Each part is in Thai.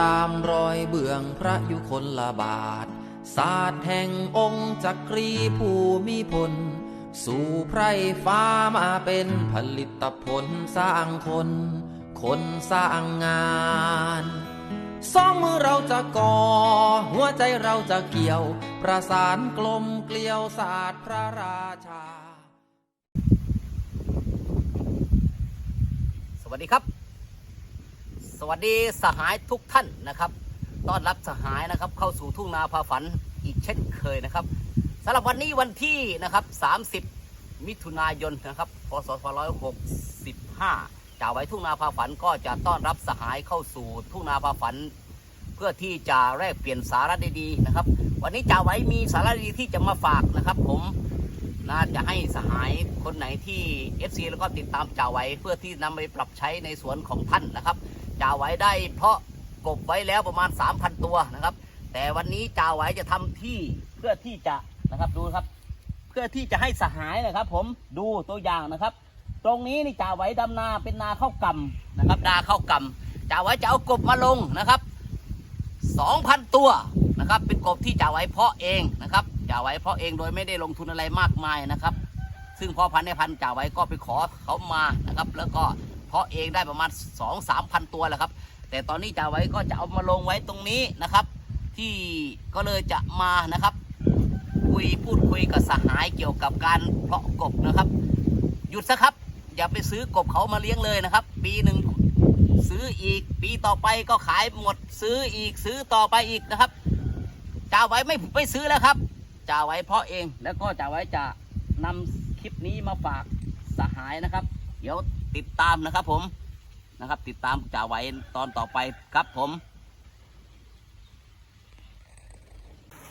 ตามรอยเบื้องพระยุคลบาท ศาสตร์แห่งองค์จักรีภูมิพล สู่ไพรฟ้ามาเป็นผลิตผลสร้างคน คนสร้างงานสองมือเราจะก่อ หัวใจเราจะเกี่ยว ประสานกลมเกลียวศาสตร์พระราชา สวัสดีครับ สวัสดีสหายทุกท่านนะครับ ต้อนรับสหายนะครับเข้าสู่ทุ่งนาพาฝันอีกเช่นเคยนะครับสำหรับวันนี้วันที่นะครับ 30 มิถุนายนนะครับ พศ 2565จ่าไว้ทุ่งนาพาฝันก็จะต้อนรับสหายเข้าสู่ทุ่งนาพาฝัน เพื่อที่จะแลกเปลี่ยนสาระดีๆนะครับ วันนี้จ่าไว้มีสาระดีที่จะมาฝากนะครับ ผมน่าจะให้สหายคนไหนที่ FC แล้วก็ติดตามจ่าไว้เพื่อที่นำไปปรับใช้ในสวนของท่านนะครับ จ่าไว้ได้เพราะกบไว้แล้วประมาณ 3,000 ตัวนะครับ แต่วันนี้จ่าไว้จะทำที่เพื่อที่จะนะครับดูครับ เพื่อที่จะให้สหายนะครับ ผมดูตัวอย่างนะครับ ตรงนี้นี่จ่าไว้ดำนาเป็นนาข้าวกำนะครับนาข้าวกำจ่าไว้จะเอากบมาลงนะครับ 2,000 ตัวนะครับ เป็นกบที่จ่าไว้เพาะเองนะครับจ่าไว้เพาะเองโดยไม่ได้ลงทุนอะไรมากมายนะครับ ซึ่งพ่อพันธุ์ในพันธุ์จ่าไว้ก็ไปขอเขามานะครับ แล้วก็ เพาะเองได้ประมาณ 2 3พันตัวแหละครับ แต่ตอนนี้จ่าไว้ก็จะเอามาลงไว้ตรงนี้นะครับ ที่ก็เลยจะมานะครับคุยพูดคุยกับสหายเกี่ยวกับการเพาะกบนะครับ หยุดซะครับ อย่าไปซื้อกบเขามาเลี้ยงเลยนะครับ ปีหนึ่งซื้ออีก ปีต่อไปก็ขายหมดซื้ออีกซื้อต่อไปอีกนะครับจ่าไว้ไม่ไม่ซื้อแล้วครับจ่าไว้เพาะเองแล้วก็จ่าไว้จะนำคลิปนี้มาฝากสหายนะครับ เดี๋ยว ติดตามนะครับผมนะครับ ติดตามจ่าไว้ตอนต่อไปครับผม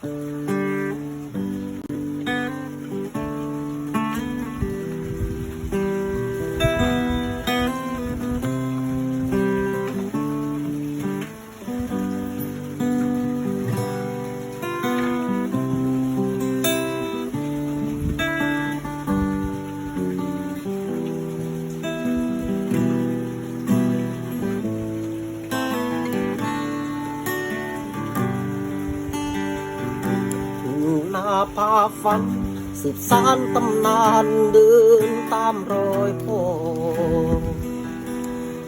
นา พาฝัน สืบสานตำนานเดินตามรอยพ่อ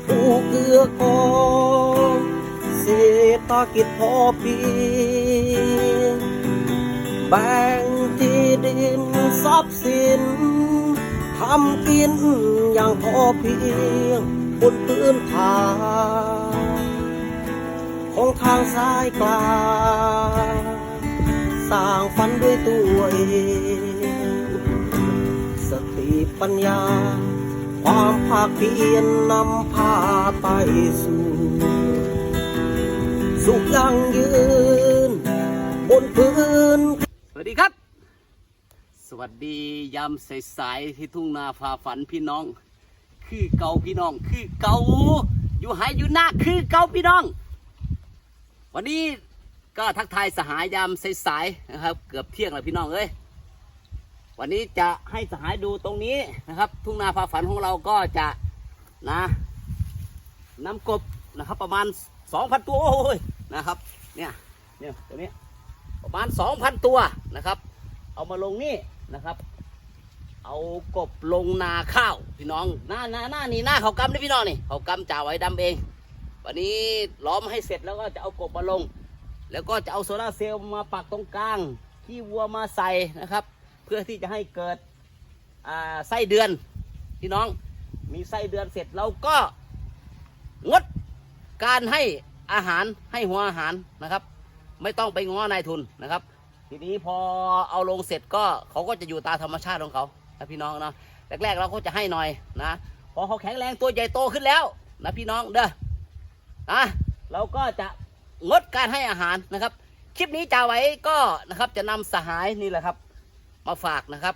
ผู้เกื้อกองเศรษฐกิจพอเพียงแบ่งที่ดินทรัพย์สินทำกินอย่างพอเพียงบนพื้นฐานของทางสายกลาง สร้างฝันด้วยตัวเองสติปัญญา ความภาคเพียรนำพาไปสู่สุขยั่งยืน บนพื้น สวัสดีครับ สวัสดียามสายๆที่ทุ่งนาพาฝันพี่น้อง คือเกาพี่น้อง คือเกาอยู่หายอยู่หน้าคือเกาพี่น้อง วันนี้ ก็ทักทายสหายยามสายๆนะครับ เกือบเที่ยงแล้วพี่น้องเอ้ยวันนี้จะให้สหายดูตรงนี้นะครับ ทุ่งนาพาฝันของเราก็จะนะนำกบนะครับ ประมาณ2,000ตัวโอ้ยนะครับ เนี่ยเนี่ยตัวนี้ประมาณ2,000ตัวนะครับ เอามาลงนี่นะครับ เอากบลงนาข้าวพี่น้องหน้าหน้าหน้านี่หน้าเขากำนี่พี่น้องนี่เขากำจ่าไว้ดำเอง วันนี้ล้อมให้เสร็จแล้วก็จะเอากบมาลง แล้วก็จะเอาโซลาเซลล์มาปักตรงกลางขี้วัวมาใส่นะครับ เพื่อที่จะให้เกิดไส้เดือนพี่น้องมีไส้เดือนเสร็จเราก็งดการให้อาหารให้หัวอาหารนะครับ ไม่ต้องไปง้อนายทุนนะครับ ทีนี้พอเอาลงเสร็จก็เขาก็จะอยู่ตามธรรมชาติของเขานะพี่น้องเนาะแรกๆเราก็จะให้หน่อยนะพอเขาแข็งแรงตัวใหญ่โตขึ้นแล้วนะพี่น้องเด้อนะเราก็จะ งดการให้อาหารนะครับ คลิปนี้จ่าไว้ก็นะครับจะนำสหายนี่แหละครับ มาฝากนะครับ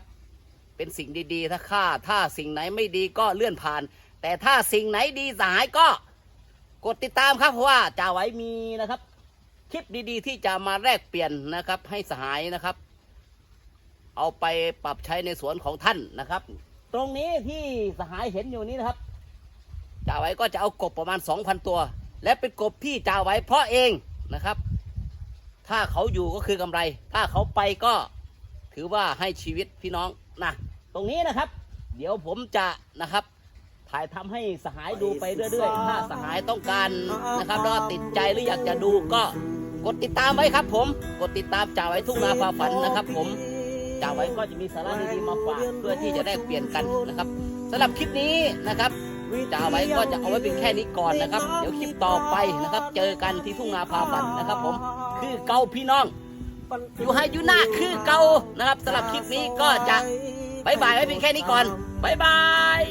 เป็นสิ่งดีๆ ถ้าค่าถ้าสิ่งไหนไม่ดีก็เลื่อนผ่าน แต่ถ้าสิ่งไหนดีสหายก็กดติดตามครับเพราะว่าจ่าไว้มีนะครับ คลิปดีๆ ที่จะมาแลกเปลี่ยนนะครับ ให้สหายนะครับ เอาไปปรับใช้ในสวนของท่านนะครับ ตรงนี้ที่สหายเห็นอยู่นี้นะครับจ่าไว้ก็จะเอากบประมาณ 2,000 ตัว และเป็นกบที่จ่าไว้เพราะเองนะครับ ถ้าเขาอยู่ก็คือกำไร ถ้าเขาไปก็ถือว่าให้ชีวิตพี่น้องนะตรงนี้นะครับ เดี๋ยวผมจะนะครับ ถ่ายทำให้สหายดูไปเรื่อยๆ ถ้าสหายต้องการนะครับแล้วติดใจหรืออยากจะดูก็กดติดตามไว้ครับ ผมกดติดตามจ่าไว้ทุ่งนาพาฝันนะครับ ผมจ่าไว้ก็จะมีสาระดีๆมาฝากเพื่อที่จะได้เปลี่ยนกันนะครับสำหรับคลิปนี้นะครับ จะเอาไว้ก็จะเอาไว้เป็นแค่นี้ก่อนนะครับ เดี๋ยวคลิปต่อไปนะครับ เจอกันที่ทุ่งนาพาฝันนะครับ ผมคือเกาพี่น้อง อยู่ให้อยู่หน้าคือเกานะครับสำหรับคลิปนี้ก็จะบายบายไว้เพียงแค่นี้ก่อนบายบาย